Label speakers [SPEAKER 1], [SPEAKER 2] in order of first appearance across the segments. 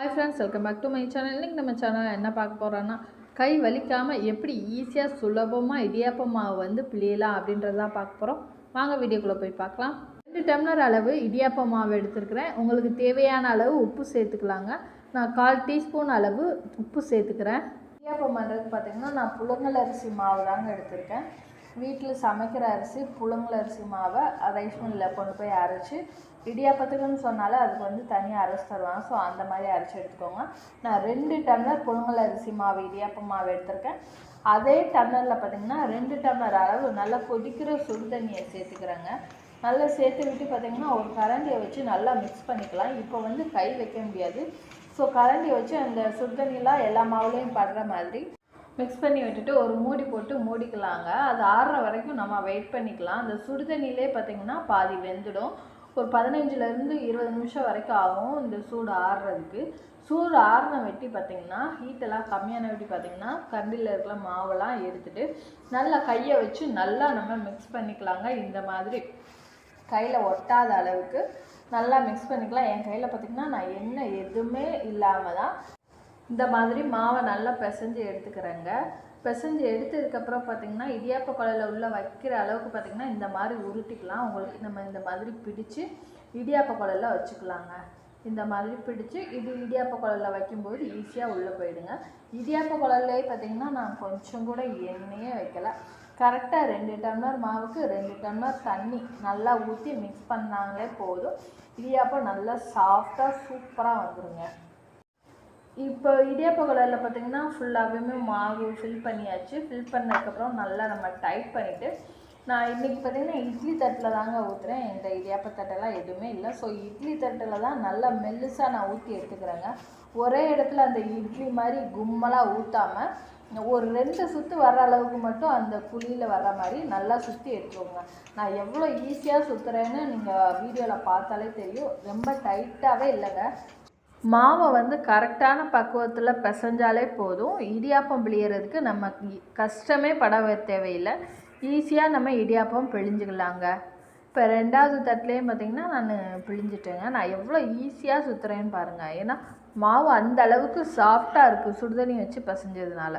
[SPEAKER 1] Hi friends welcome back to my channel இன்றைக்கி நம்ம channel என்ன பார்க்க போகிறோன்னா கை வலிக்காமல் எப்படி ஈஸியாக சுலபமாக இடியாப்ப மாவு வந்து பிழியலாம் அப்படின்றதான் பார்க்க போகிறோம் வாங்க வீடியோக்குள்ளே போய் பார்க்கலாம். ரெண்டு டம்ளர் அளவு இடியாப்ப மாவு எடுத்துருக்கிறேன். உங்களுக்கு தேவையான அளவு உப்பு சேர்த்துக்கலாங்க. நான் கால் டீஸ்பூன் அளவு உப்பு சேர்த்துக்கிறேன். இடியாப்பம் பண்ணுறதுக்கு பார்த்தீங்கன்னா நான் புலங்கல் அரிசி மாவு தாங்க எடுத்திருக்கேன். வீட்டில் சமைக்கிற அரிசி புழுங்கல் அரிசி மாவை ரைஸ் மில்லில் கொண்டு போய் அரைச்சி இடியாப்பத்துக்குன்னு சொன்னாலே அதுக்கு வந்து தனியாக அரைச்சி தருவாங்க. ஸோ அந்த மாதிரி அரைச்சி எடுத்துக்கோங்க. நான் ரெண்டு டம்ளர் புழுங்கல் அரிசி மாவு இடியாப்ப மாவு எடுத்திருக்கேன். அதே டம்ளரில் பார்த்தீங்கன்னா ரெண்டு டம்ளர் அளவு நல்லா கொதிக்கிற சுடு தண்ணியை சேர்த்துக்கிறேங்க. நல்லா சேர்த்து விட்டு பார்த்தீங்கன்னா ஒரு கரண்டியை வச்சு நல்லா மிக்ஸ் பண்ணிக்கலாம். இப்போ வந்து கை வைக்க முடியாது. ஸோ கரண்டியை வச்சு அந்த சுடு தண்ணியெலாம் எல்லா மாவுலேயும் படுற மாதிரி மிக்ஸ் பண்ணி விட்டுட்டு ஒரு மூடி போட்டு மூடிக்கலாங்க. அது ஆறுற வரைக்கும் நம்ம வெயிட் பண்ணிக்கலாம். அந்த சுடு தண்ணியிலே பார்த்தீங்கன்னா பாதி வெந்துடும். ஒரு பதினஞ்சுலேருந்து இருபது நிமிஷம் வரைக்கும் ஆகும் இந்த சூடு ஆறுறதுக்கு. சூடு ஆறின வெட்டி பார்த்திங்கன்னா ஹீட்டெல்லாம் கம்மியான வெட்டி பார்த்திங்கன்னா கண்டியில் இருக்கிற மாவெல்லாம் எடுத்துகிட்டு நல்லா கையை வச்சு நல்லா நம்ம மிக்ஸ் பண்ணிக்கலாங்க. இந்த மாதிரி கையில் ஒட்டாத அளவுக்கு நல்லா மிக்ஸ் பண்ணிக்கலாம். என் கையில் பார்த்திங்கன்னா நான் எண்ணெய் எதுவுமே இல்லாமல் தான் இந்த மாதிரி மாவை நல்லா பிசைஞ்சு எடுத்துக்கிறேங்க. பிசைஞ்சு எடுத்ததுக்கப்புறம் பார்த்திங்கன்னா இடியாப்ப குழையில் உள்ள வைக்கிற அளவுக்கு பார்த்திங்கன்னா இந்த மாதிரி உருட்டிக்கலாம். உங்களுக்கு நம்ம இந்த மாதிரி பிடிச்சு இடியாப்ப குழையில் வச்சுக்கலாங்க. இந்த மாதிரி பிடிச்சு இது இடியாப்ப குழலில் வைக்கும்போது ஈஸியாக உள்ளே போயிடுங்க. இடியாப்ப குழல்லே பார்த்திங்கன்னா நான் கொஞ்சம் கூட எண்ணெயே வைக்கலை. கரெக்டாக ரெண்டு டம்ளர் மாவுக்கு ரெண்டு டம்ளர் தண்ணி நல்லா ஊற்றி மிக்ஸ் பண்ணாங்களே போதும். இடியாப்பம் நல்லா சாஃப்டாக சூப்பராக வந்துடுங்க இப்போ இடியாப்ப கலரில் பார்த்தீங்கன்னா ஃபுல்லாகவே மாவு ஃபில் பண்ணியாச்சு. ஃபில் பண்ணதுக்கப்புறம் நல்லா நம்ம டைட் பண்ணிவிட்டு நான் இன்றைக்கி பார்த்தீங்கன்னா இட்லி தட்டில் தாங்க ஊற்றுறேன் இந்த இடியாப்ப தட்டெல்லாம் எதுவுமே இல்லை. ஸோ இட்லி தட்டில் தான் நல்லா மெல்லுசாக நான் ஊற்றி எடுத்துக்கிறேங்க. ஒரே இடத்துல அந்த இட்லி மாதிரி கும்மலாக ஊற்றாமல் ஒரு ரெண்டு சுற்று வர்ற அளவுக்கு மட்டும் அந்த குழியில் வர்ற மாதிரி நல்லா சுற்றி எடுத்துக்கோங்க. நான் எவ்வளோ ஈஸியாக சுற்றுறேன்னு நீங்கள் வீடியோவில் பார்த்தாலே தெரியும். ரொம்ப டைட்டாகவே இல்லைங்க. மாவை வந்து கரெக்டான பக்குவத்தில் பிசைஞ்சாலே போதும். இடியாப்பம் பிழியறதுக்கு நம்ம கஷ்டமே பட தேவையில்லை. ஈஸியாக நம்ம இடியாப்பம் பிழிஞ்சுக்கலாங்க. இப்போ ரெண்டாவது தட்டுலேயும் பார்த்திங்கன்னா நான் பிழிஞ்சிட்டேங்க. நான் எவ்வளோ ஈஸியாக சுற்றுறேன்னு பாருங்கள் ஏன்னா மாவு அந்த அளவுக்கு சாஃப்டாக இருக்குது சுடுதண்ணி வச்சு பசைஞ்சதுனால.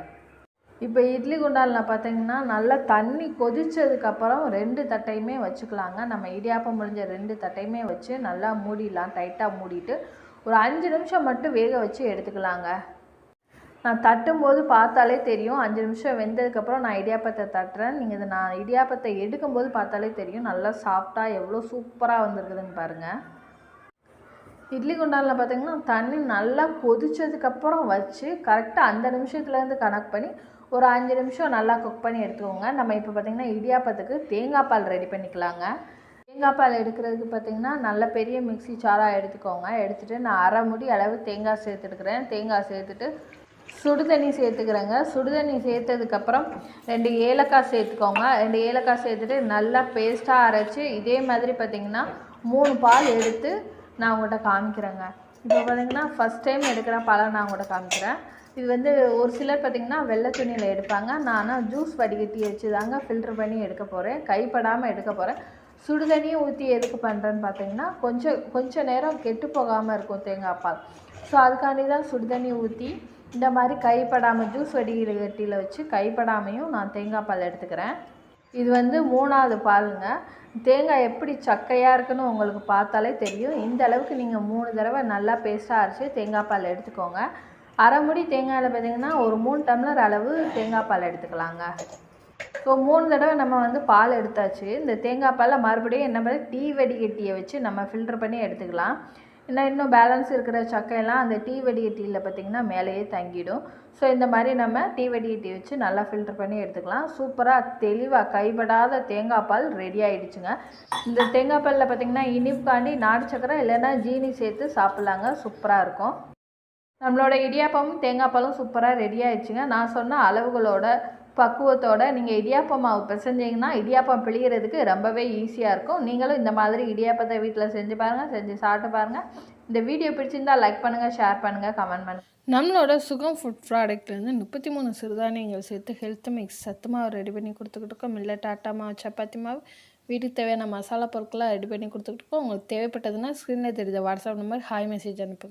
[SPEAKER 1] இப்போ இட்லி குண்டாலில் பார்த்தீங்கன்னா நல்லா தண்ணி கொதித்ததுக்கப்புறம் ரெண்டு தட்டையுமே வச்சுக்கலாங்க. நம்ம இடியாப்பம் முடிஞ்ச ரெண்டு தட்டையுமே வச்சு நல்லா மூடிடலாம். டைட்டாக மூடிட்டு ஒரு அஞ்சு நிமிஷம் மட்டும் வேக வச்சு எடுத்துக்கலாங்க. நான் தட்டும்போது பார்த்தாலே தெரியும். அஞ்சு நிமிஷம் வெந்ததுக்கப்புறம் நான் இடியாப்பத்தை தட்டுறேன். நீங்கள் இதை நான் இடியாப்பத்தை எடுக்கும்போது பார்த்தாலே தெரியும். நல்லா சாஃப்டாக எவ்வளோ சூப்பராக வந்திருக்குதுன்னு பாருங்கள் இட்லி குண்டானில் பார்த்திங்கன்னா தண்ணி நல்லா கொதிச்சதுக்கப்புறம் வச்சு கரெக்டாக அந்த நிமிஷத்துலேருந்து கணக்கு பண்ணி ஒரு அஞ்சு நிமிஷம் நல்லா குக் பண்ணி எடுத்துக்கோங்க. நம்ம இப்போ பார்த்திங்கன்னா இடியாப்பத்துக்கு தேங்காய் பால் ரெடி பண்ணிக்கலாங்க. தேங்காய் பால் எடுக்கிறதுக்கு பார்த்திங்கன்னா நல்ல பெரிய மிக்சி சாராக எடுத்துக்கோங்க. எடுத்துகிட்டு நான் அரை முடி அளவு தேங்காய் சேர்த்துட்டுக்கிறேன். தேங்காய் சேர்த்துட்டு சுடு தண்ணி சேர்த்துக்கிறேங்க. சுடு தண்ணி சேர்த்ததுக்கப்புறம் ரெண்டு ஏலக்காய் சேர்த்துக்கோங்க. ரெண்டு ஏலக்காய் சேர்த்துட்டு நல்லா பேஸ்ட்டாக அரைச்சி இதே மாதிரி பார்த்திங்கன்னா மூணு பால் எடுத்து நான் உங்கள்கிட்ட காமிக்கிறேங்க. இப்போ பார்த்திங்கன்னா ஃபஸ்ட் டைம் எடுக்கிற பழம் நான் உங்கள்கிட்ட காமிக்கிறேன். இது வந்து ஒரு சிலர் பார்த்திங்கன்னா வெள்ளை துணியில் எடுப்பாங்க. நான் ஜூஸ் வடிகட்டி வச்சு தாங்க ஃபில்ட்ரு பண்ணி எடுக்க போகிறேன் கைப்படாமல் எடுக்க போகிறேன் சுடுதண்ணியும் ஊற்றி எதுக்கு பண்ணுறேன்னு பார்த்தீங்கன்னா கொஞ்சம் கொஞ்சம் நேரம் கெட்டு போகாமல் இருக்கும் தேங்காய் பால். ஸோ அதுக்காண்டி தான் சுடுதண்ணி ஊற்றி இந்த மாதிரி கைப்படாமல் ஜூஸ் வடிகட்டியில் வச்சு கைப்படாமையும் நான் தேங்காய் பால் எடுத்துக்கிறேன். இது வந்து மூணாவது பாலுங்க. தேங்காய் எப்படி சக்கையாக இருக்குன்னு உங்களுக்கு பார்த்தாலே தெரியும். இந்த அளவுக்கு நீங்கள் மூணு தடவை நல்லா பேஸ்ட்டாக அரைச்சி தேங்காய் பால் எடுத்துக்கோங்க. அரை முடி தேங்காயில் பார்த்தீங்கன்னா ஒரு மூணு டம்ளர் அளவு தேங்காய் பால் எடுத்துக்கலாங்க. ஸோ மூணு தடவை நம்ம வந்து பால் எடுத்தாச்சு. இந்த தேங்காய் பாலை மறுபடியும் என்ன பண்ணி டீ வடிகட்டியை வச்சு நம்ம ஃபில்டர் பண்ணி எடுத்துக்கலாம். ஏன்னா இன்னும் பேலன்ஸ் இருக்கிற சக்கையெல்லாம் அந்த டீ வடிகட்டியில் பார்த்திங்கன்னா மேலேயே தங்கிடும். ஸோ இந்த மாதிரி நம்ம டீ வடிகட்டி வச்சு நல்லா ஃபில்டர் பண்ணி எடுத்துக்கலாம். சூப்பராக தெளிவாக கைப்படாத தேங்காய் பால் ரெடி ஆகிடுச்சுங்க இந்த தேங்காய் பாலில் பார்த்திங்கன்னா இனிப்புக்காண்டி நாடு சக்கரை இல்லைன்னா ஜீனி சேர்த்து சாப்பிட்லாங்க. சூப்பராக இருக்கும். நம்மளோட இடியாப்பமும் தேங்காய் பாலும் சூப்பராக ரெடி ஆகிடுச்சுங்க நான் சொன்ன அளவுகளோட பக்குவத்தோட நீங்கள் இடியாப்பம் மாவு பிசைஞ்சிங்கன்னா இடியாப்பம் பிழிகிறதுக்கு ரொம்பவே ஈஸியாக இருக்கும். நீங்களும் இந்த மாதிரி இடியாப்பத்தை வீட்டில் செஞ்சு பாருங்கள் செஞ்சு சாப்பிட்டு பாருங்கள் இந்த வீடியோ பிடிச்சிருந்தா லைக் பண்ணுங்கள் ஷேர் பண்ணுங்கள் கமெண்ட் பண்ணுங்கள் நம்மளோட சுகம் ஃபுட் ப்ராடக்ட்லேருந்து முப்பத்தி மூணு சிறுதானியங்கள் சேர்த்து ஹெல்த் மிக்ஸ் சத்து மாவு ரெடி பண்ணி கொடுத்துக்கிட்டு இருக்கோம் மில்லட் ஆட்டா மாவு சப்பாத்தி மாவு வீட்டுக்கு தேவையான மசாலா பொருட்களாக ரெடி பண்ணி கொடுத்துக்கிட்டு இருக்கோம் உங்களுக்கு தேவைப்பட்டதுன்னா ஸ்க்ரீனில் தெரியுது வாட்ஸ்அப் நம்பர் ஹாய் மெசேஜ் அனுப்புங்க.